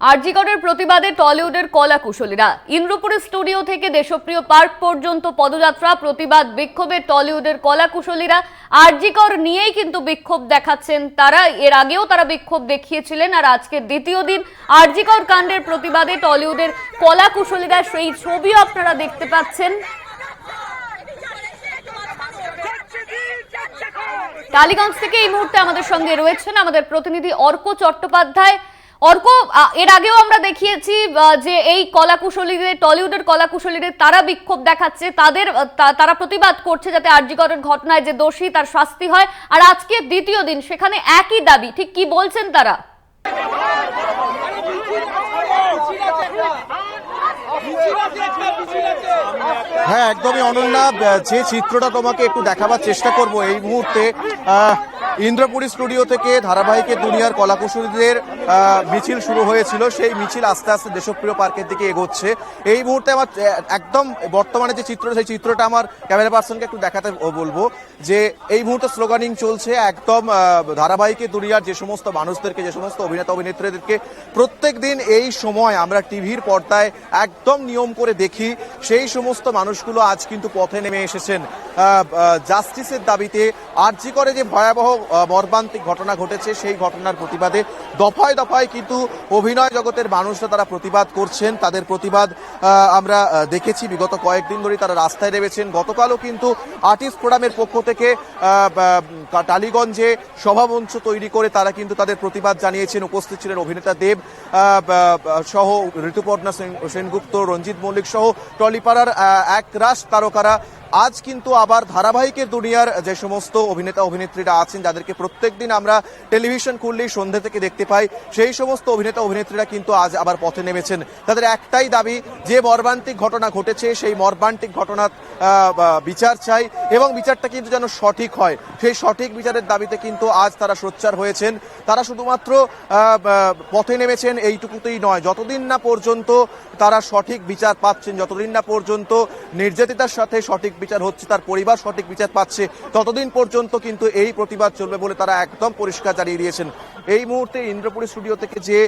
আরজিকরের প্রতিবাদে টলিউডের কলা কুশলীরা ইন্দ্রপুরের স্টুডিও থেকে দেশপ্রিয় পার্ক পর্যন্ত পদযাত্রা, প্রতিবাদ, বিক্ষোভে টলিউডের কলা কুশলীরা আরজিকর নিয়েই কিন্তু বিক্ষোভ দেখাচ্ছেন তারা। এর আগেও তারা বিক্ষোভ দেখিয়েছিলেন আর আজকের দ্বিতীয় দিন আরজিকর কাণ্ডের প্রতিবাদে টলিউডের কলা কুশলীরা সেই ছবিও আপনারা দেখতে পাচ্ছেন। টালিগঞ্জ থেকে এই মুহূর্তে আমাদের সঙ্গে রয়েছেন আমাদের প্রতিনিধি অর্ক চট্টোপাধ্যায়। অর্ক এর আগেও আমরা দেখিয়েছি যে এই কলাকুশলীদের, টলিউডের কলাকুশলীদের তারা বিক্ষোভ দেখাচ্ছে, তাদের তারা প্রতিবাদ করছে যাতে আরজিকরের ঘটনায় যে দোষী তার শাস্তি হয়। আর আজকে দ্বিতীয় দিন, সেখানে একই দাবি, ঠিক কি বলছেন তারা? হ্যাঁ একদমই অনন্যা যে চিত্রটা তোমাকে একটু দেখাবার চেষ্টা করব এই মুহূর্তে ইন্দ্রপুরী স্টুডিও থেকে ধারাবাহিকে দুনিয়ার কলাকুশলীদের মিছিল শুরু হয়েছিল। সেই মিছিল আস্তে আস্তে দেশপ্রিয় পার্কের দিকে এগোচ্ছে। এই মুহূর্তে আমার একদম বর্তমানে যে চিত্র, সেই চিত্রটা আমার ক্যামেরা পার্সনকে একটু দেখাতে বলব যে এই মুহূর্তে স্লোগানিং চলছে একদম ধারাবাহিকে দুনিয়ার যে সমস্ত মানুষদেরকে, যে সমস্ত অভিনেতা অভিনেত্রীদেরকে প্রত্যেক দিন এই সময় আমরা টিভির পর্দায় একদম নিয়ম করে দেখি। সেই সমস্ত মানুষগুলো আজ কিন্তু পথে নেমে এসেছেন। জাস্টিসের দাবিতে আর্জি করে যে ভয়াবহ মর্মান্তিক ঘটনা ঘটেছে, সেই ঘটনার প্রতিবাদে দফায় দফায় কিন্তু অভিনয় জগতের মানুষরা তারা প্রতিবাদ করছেন। তাদের প্রতিবাদ আমরা দেখেছি। বিগত কয়েকদিন ধরে তারা রাস্তায় নেমেছেন। গতকালও কিন্তু আর্টিস্ট ফোরামের পক্ষ থেকে টালিগঞ্জে সভামঞ্চ তৈরি করে তারা কিন্তু তাদের প্রতিবাদ জানিয়েছেন। উপস্থিত ছিলেন অভিনেতা দেব সহ ঋতুপর্ণা সেন- সেনগুপ্ত, রঞ্জিত মল্লিক সহ টলিপাড়ার এক রাস তারকারা। আজ কিন্তু আবার ধারাবাহিকের দুনিয়ার যে সমস্ত অভিনেতা, অভিনেত্রীরা আছেন, যাদেরকে প্রত্যেক দিন আমরা টেলিভিশন খুললেই সন্ধ্যে থেকে দেখতে পাই, সেই সমস্ত অভিনেতা, অভিনেত্রীরা কিন্তু আজ আবার পথে নেমেছেন। তাদের একটাই দাবি, যে মর্মান্তিক ঘটনা ঘটেছে, সেই মর্মান্তিক ঘটনার বিচার চাই এবং বিচারটা কিন্তু যেন সঠিক হয়। সেই সঠিক বিচারের দাবিতে কিন্তু আজ তারা সোচ্চার হয়েছেন। তারা শুধুমাত্র পথে নেমেছেন এইটুকুতেই নয়। যতদিন না পর্যন্ত তারা সঠিক বিচার পাচ্ছেন, যতদিন না পর্যন্ত নির্যাতিতার সাথে সঠিক বিচার হচ্ছে, তার পরিবার সঠিক বিচার পাচ্ছে। ততদিন পর্যন্ত কিন্তু এই প্রতিবাদ চলবে বলে তারা একদম পরিষ্কার জানিয়ে দিয়েছেন। এই মুহূর্তে ইন্দ্রপুরী স্টুডিও থেকে যে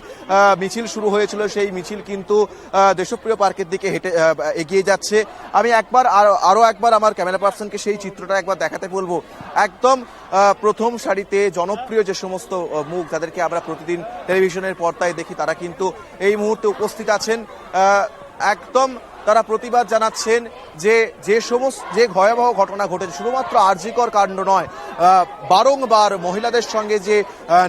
মিছিল শুরু হয়েছিল, সেই মিছিল কিন্তু দেশপ্রিয় পার্কের দিকে হেঁটে এগিয়ে যাচ্ছে। আমি একবার আরও আরও একবার আমার ক্যামেরা পার্সনকে সেই চিত্রটা একবার দেখাতে বলব। একদম প্রথম সারিতে জনপ্রিয় যে সমস্ত মুখ যাদেরকে আমরা প্রতিদিন টেলিভিশনের পর্দায় দেখি, তারা কিন্তু এই মুহূর্তে উপস্থিত আছেন। একদম তারা প্রতিবাদ জানাচ্ছেন যে যে সমস্ত, যে ভয়াবহ ঘটনা ঘটেছে, শুধুমাত্র আর্যিকর কাণ্ড নয় বারংবার মহিলাদের সঙ্গে যে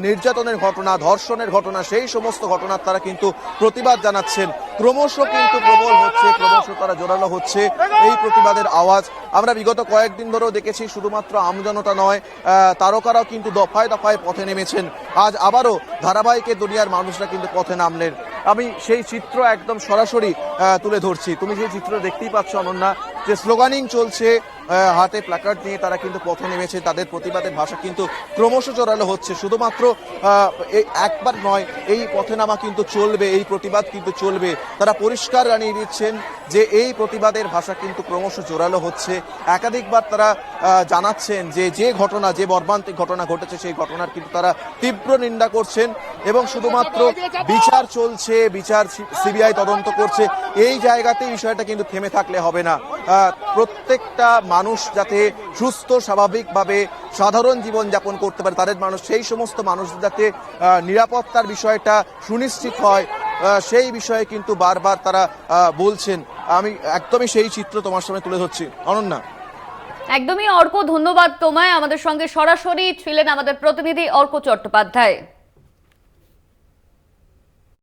নির্যাতনের ঘটনা, ধর্ষণের ঘটনা, সেই সমস্ত ঘটনার তারা কিন্তু প্রতিবাদ জানাচ্ছেন। ক্রমশ কিন্তু প্রবল হচ্ছে, ক্রমশ তারা জোরালো হচ্ছে এই প্রতিবাদের আওয়াজ। আমরা বিগত কয়েকদিন ধরেও দেখেছি শুধুমাত্র আমজনতা নয় তারকারাও কিন্তু দফায় দফায় পথে নেমেছেন। আজ আবারও ধারাবাহিকের দুনিয়ার মানুষরা কিন্তু পথে নামলেন। আমি সেই চিত্র একদম সরাসরি তুলে ধরছি। তুমি সেই চিত্র দেখতেই পাচ্ছ, অনন্যা, যে স্লোগানিং চলছে হাতে প্ল্যাকার্ড নিয়ে তারা কিন্তু পথে নেমেছে, তাদের প্রতিবাদের ভাষা কিন্তু ক্রমশ জোরালো হচ্ছে। শুধুমাত্র একবার নয়, এই পথে নামা কিন্তু চলবে, এই প্রতিবাদ কিন্তু চলবে। তারা পরিষ্কার জানিয়ে দিচ্ছেন যে এই প্রতিবাদের ভাষা কিন্তু ক্রমশ জোরালো হচ্ছে। একাধিকবার তারা জানাচ্ছেন যে যে ঘটনা, যে মর্মান্তিক ঘটনা ঘটেছে, সেই ঘটনার কিন্তু তারা তীব্র নিন্দা করছেন এবং শুধুমাত্র বিচার চলছে, বিচার সিবিআই তদন্ত করছে। এই জায়গাতে বিষয়টা কিন্তু থেমে থাকলে হবে না। প্রত্যেকটা মানুষ যাতে সুস্থ, স্বাভাবিকভাবে সাধারণ জীবন যাপন করতে পারে, তাদের মানুষ, সেই সমস্ত মানুষ যাতে নিরাপত্তার বিষয়টা সুনিশ্চিত হয় সেই বিষয়ে কিন্তু বারবার তারা বলছেন। আমি একদমই সেই চিত্র তোমার সামনে তুলে ধরছি। অনন্যা। একদমই অর্ক, ধন্যবাদ তোমায়। আমাদের সঙ্গে সরাসরি ছিলেন আমাদের প্রতিনিধি অর্ক চট্টোপাধ্যায়।